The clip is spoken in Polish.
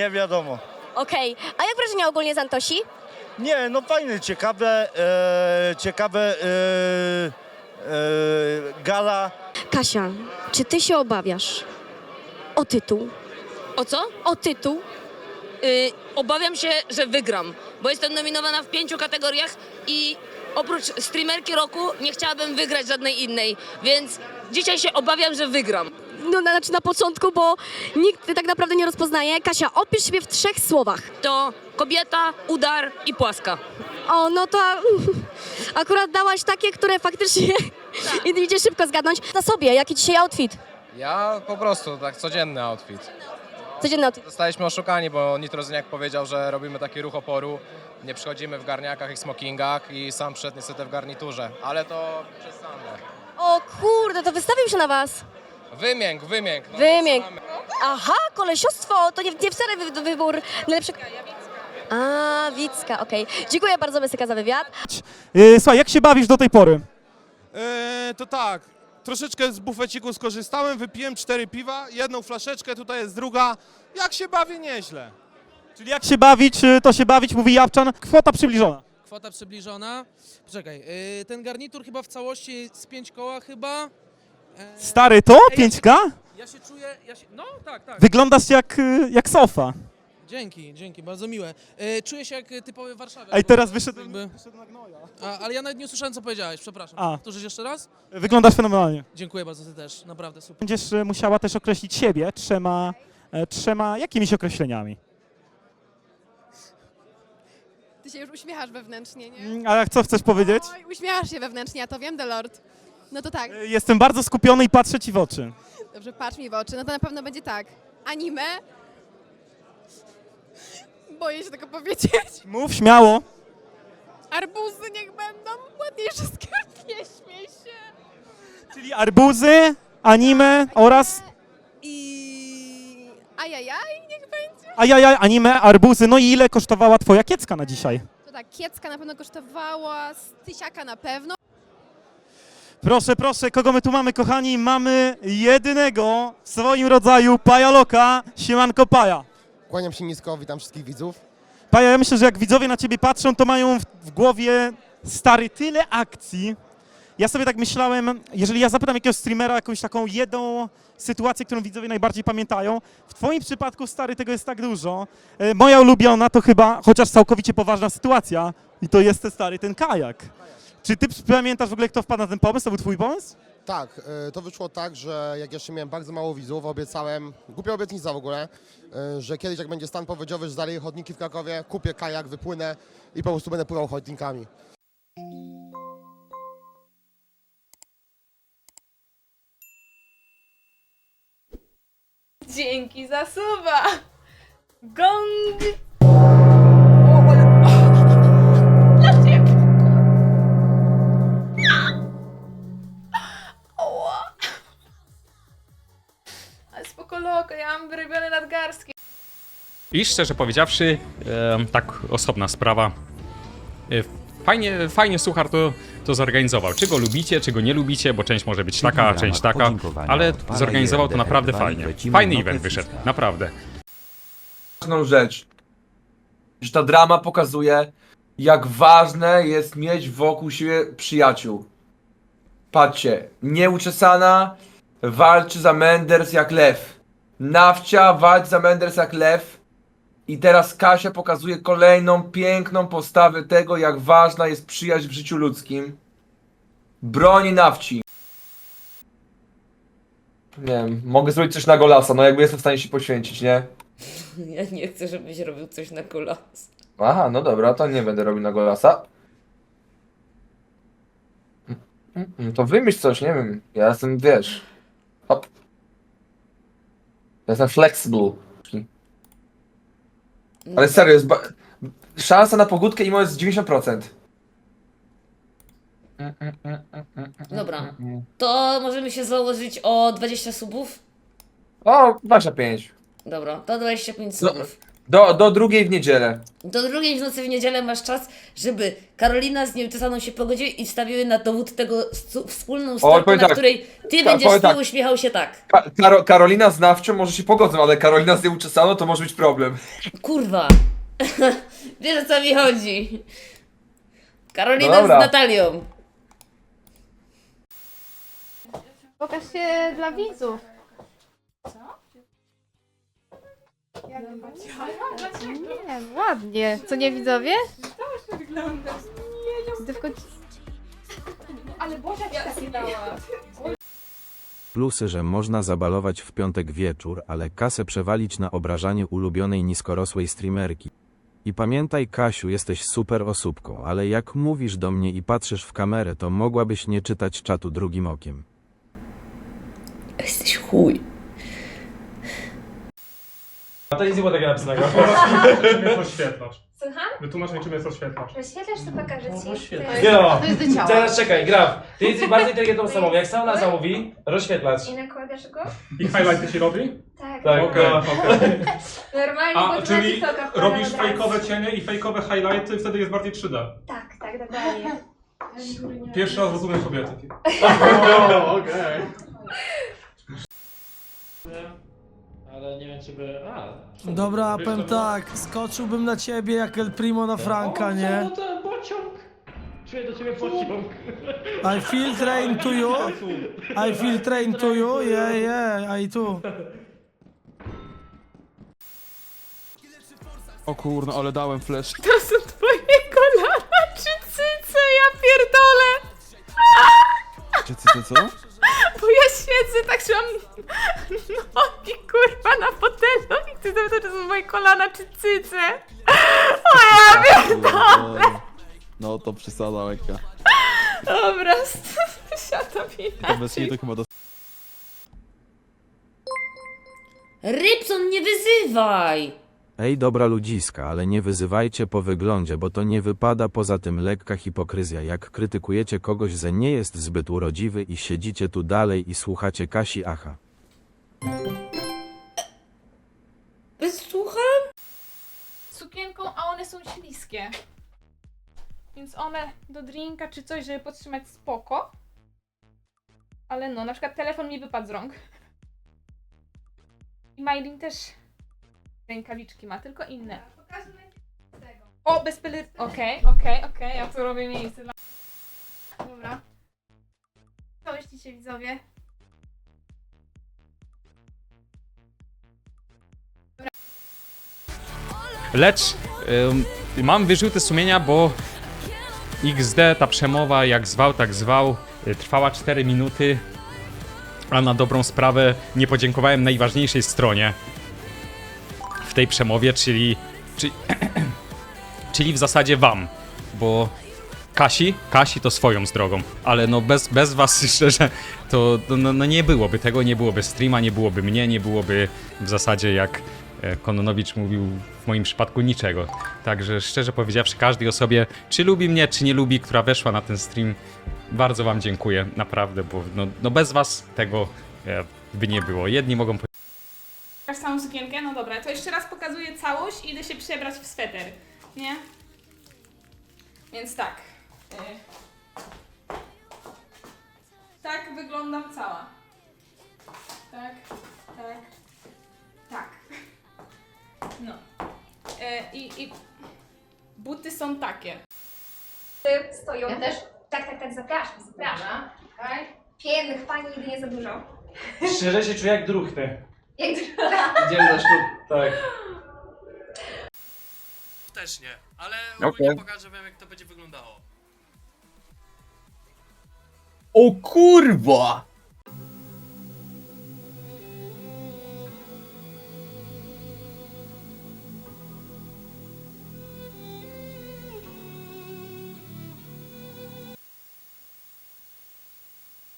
Nie wiadomo. Okej, a jak wrażenia ogólnie z Antosi? Nie, no fajne, ciekawe, e, ciekawe e, e, gala. Kasia, czy ty się obawiasz o tytuł? O co? O tytuł? Y, obawiam się, że wygram, bo jestem nominowana w pięciu kategoriach i oprócz streamerki roku nie chciałabym wygrać żadnej innej, więc dzisiaj się obawiam, że wygram. No, na- znaczy na początku, bo nikt tak naprawdę nie rozpoznaje. Kasia, opisz siebie w trzech słowach. To kobieta, udar i płaska. O, no to akurat dałaś takie, które faktycznie i idzie szybko zgadnąć. Na sobie, jaki dzisiaj outfit? Ja po prostu, tak codzienny outfit. Codzienny outfit. Zostaliśmy oszukani, bo Nitrozyniak powiedział, że robimy taki ruch oporu, nie przychodzimy w garniakach i smokingach i sam przyszedł niestety w garniturze, ale to przesadne. O kurde, to wystawił się na was. Wymięk, wymięk. No, Wymięk. Aha, kolesiostwo, to nie, nie wcale wy, wybór najlepszego. A, Wicka, okej. Dziękuję bardzo, Mesyka, za wywiad. Yy, Słuchaj, jak się bawisz do tej pory? Eee, to tak, troszeczkę z bufeciku skorzystałem, wypiłem cztery piwa, jedną flaszeczkę, tutaj jest druga. Jak się bawię, nieźle. Czyli jak się bawić, y, to się bawić, mówi Japczan. Kwota przybliżona. Kwota przybliżona. Poczekaj, ten garnitur chyba w całości z 5 koła chyba. Stary, to? 5K? Ja się czuję, ja się, no tak, tak. Wyglądasz jak, y, jak sofa. Dzięki, dzięki, bardzo miłe. Yy, czuję się jak typowy warszawiak. Ej, bo teraz to wyszedłem, jakby- wyszedłem na gnoja. A, ale ja nawet nie usłyszałem co powiedziałeś, przepraszam. A. Powtórzysz jeszcze raz? Wyglądasz fenomenalnie. Dziękuję bardzo, ty też, naprawdę super. Będziesz y, musiała też określić siebie trzema, e, trzema jakimiś określeniami. Ty się już uśmiechasz wewnętrznie, nie? Mm, A co chcesz powiedzieć? Oj, uśmiechasz się wewnętrznie, ja to wiem, Delord. No to tak, Y, Jestem bardzo skupiony i patrzę ci w oczy. dobrze, patrz mi w oczy. No to na pewno będzie tak. Anime. Boję się tego powiedzieć. Mów śmiało. Arbuzy niech będą ładniejsze skarbie, śmiej się. Czyli arbuzy, anime oraz I... Ajajaj, niech będzie. ajajaj, anime, arbuzy. No i ile kosztowała twoja kiecka na dzisiaj? To tak, kiecka na pewno kosztowała z tysiaka na pewno. Proszę, proszę, kogo my tu mamy, kochani? Mamy jedynego w swoim rodzaju pajaloka, siemanko paja. Kłaniam się nisko, witam wszystkich widzów. Paja, ja myślę, że jak widzowie na ciebie patrzą, to mają w, w głowie stary tyle akcji. Ja sobie tak myślałem, jeżeli ja zapytam jakiegoś streamera jakąś taką jedną sytuację, którą widzowie najbardziej pamiętają, w twoim przypadku, stary, tego jest tak dużo. E, moja ulubiona to chyba, chociaż całkowicie poważna sytuacja, i to jest stary, ten kajak. Czy ty pamiętasz w ogóle, kto wpadł na ten pomysł? To był twój pomysł? Tak, y, to wyszło tak, że jak jeszcze miałem bardzo mało widzów, obiecałem, głupia obietnica w ogóle, y, że kiedyś jak będzie stan powodziowy, że zaleję chodniki w Krakowie, kupię kajak, wypłynę i po prostu będę pływał chodnikami. Dzięki za suba. Gong. Mam wyrobione nadgarstki. I szczerze powiedziawszy, em, tak osobna sprawa. E, Fajnie, fajnie Suchar to, to zorganizował. Czy go lubicie, czy go nie lubicie, bo część może być taka, ramach część taka, podziękowania ale zorganizował to naprawdę fajnie. lecimy Fajny na event wyszedł, naprawdę. ważną rzecz, że ta drama pokazuje, jak ważne jest mieć wokół siebie przyjaciół. Patrzcie, nieuczesana walczy za Menders jak lew. Nawcia walczy za Menders jak lew. I teraz Kasia pokazuje kolejną piękną postawę tego, jak ważna jest przyjaźń w życiu ludzkim. Broni Nawci. Nie wiem, mogę zrobić coś na golasa, no jakby jestem w stanie się poświęcić, nie? Ja nie chcę, żebyś robił coś na kulas. Aha, no dobra, to nie będę robił na golasa. Mm, mm, To wymyśl coś, nie wiem. Ja jestem, wiesz. Ja jestem flexible. Ale serio, jest ba- szansa na pogódkę i jest 90%. Dobra, to możemy się założyć o 20 subów? O, 25. Dobra, to 25 No. subów. Do, do drugiej w niedzielę. Do drugiej w nocy w niedzielę masz czas, żeby Karolina z Nieuczesaną się pogodziły i wstawiły na dowód tego wspólną powiem na tak. której ty Ka- będziesz powiem z tyłu tak. uśmiechał się tak. Ka Karo Karolina z Nawcią może się pogodzą, ale Karolina z Nieuczesaną to może być problem. Kurwa. Wiesz o co mi chodzi. Karolina dobra. z Natalią. Pokaż się dla widzów. Nie, ładnie. Co nie widzowie? Tylko... Ale Boża Plusy, że można zabalować w piątek wieczór, ale kasę przewalić na obrażanie ulubionej niskorosłej streamerki. I pamiętaj Kasiu, jesteś super osóbką, ale jak mówisz do mnie i patrzysz w kamerę, to mogłabyś nie czytać czatu drugim okiem. Jesteś chuj. A to nic nie było takiego napisanego. Czym jest rozświetlacz? Słucham? Wytłumacz mi, czym jest. Rozświetlasz to pokażę ci. No, To jest do ciała. teraz czekaj, Graf. Ty jesteś bardzo inteligentną osobą. Jak sama nazwa mówi, rozświetlacz. I nakładasz go? I highlighty ci robi? Tak. Tak, okej. okej. Normalnie A, to czyli TikToka robisz od razu. fejkowe cienie i fejkowe highlighty, wtedy jest bardziej 3D. Tak, tak, dokładnie. Pierwszy raz rozumiem kobiety. Okej. Ale nie wiem, czy by... A, Dobra, powiem tak, skoczyłbym na ciebie jak El Primo na Franka, nie? to pociąg! Czuję do ciebie pociąg. I feel train to you. I feel train to you. Yeah, yeah, I too. O kurno, ale dałem flash. To są twoje kolana czy cyce, ja pierdolę! Czy ty co? Bo ja siedzę, tak trzymam nogi kurwa na fotelu i chcę to są moje kolana czy cyce. O ja pierdolę! No to przesada lekka. Dobra, siada mi to chyba do... Rybson, nie wyzywaj! Ej dobra ludziska, ale nie wyzywajcie po wyglądzie, bo to nie wypada poza tym lekka hipokryzja, jak krytykujecie kogoś, że nie jest zbyt urodziwy i siedzicie tu dalej i słuchacie Kasi Acha. Słucham? sukienką, a one są śliskie. Więc one do drinka czy coś, żeby podtrzymać spoko. Ale no, na przykład telefon mi wypadł z rąk. I Mailin też rękawiczki ma, tylko inne. O, bez pelery... Okej, okej, okej, ja tu robię miejsce dla... Dobra. Co myślicie widzowie? Lecz ym, mam wyrzuty sumienia, bo XD, ta przemowa, jak zwał, tak zwał, y, trwała 4 minuty, a na dobrą sprawę nie podziękowałem najważniejszej stronie tej przemowie, czyli, czyli, czyli w zasadzie wam, bo Kasi, Kasi to swoją drogą, ale no bez, bez was szczerze to no, no nie byłoby tego, nie byłoby streama, nie byłoby mnie, nie byłoby w zasadzie jak e, Kononowicz mówił w moim przypadku niczego. Także szczerze powiedziawszy każdej osobie, czy lubi mnie, czy nie lubi, która weszła na ten stream, bardzo wam dziękuję, naprawdę, bo no, no bez was tego e, by nie było. Jedni mogą Pokaż całą sukienkę? No dobra, to jeszcze raz pokazuję całość i idę się przebrać w sweter, nie? Więc tak. y, Tak wyglądam cała. Tak, tak, tak. No. Y, I, i buty są takie. stoją. Ja też? Tak, tak, tak, zapraszam, zapraszam. Pięknych pani nigdy nie za dużo. Szczerze się czuję jak druchny. Idziemy na ślub. Tak. Też nie, ale Okej. pokażę wam jak to będzie wyglądało. O kurwa!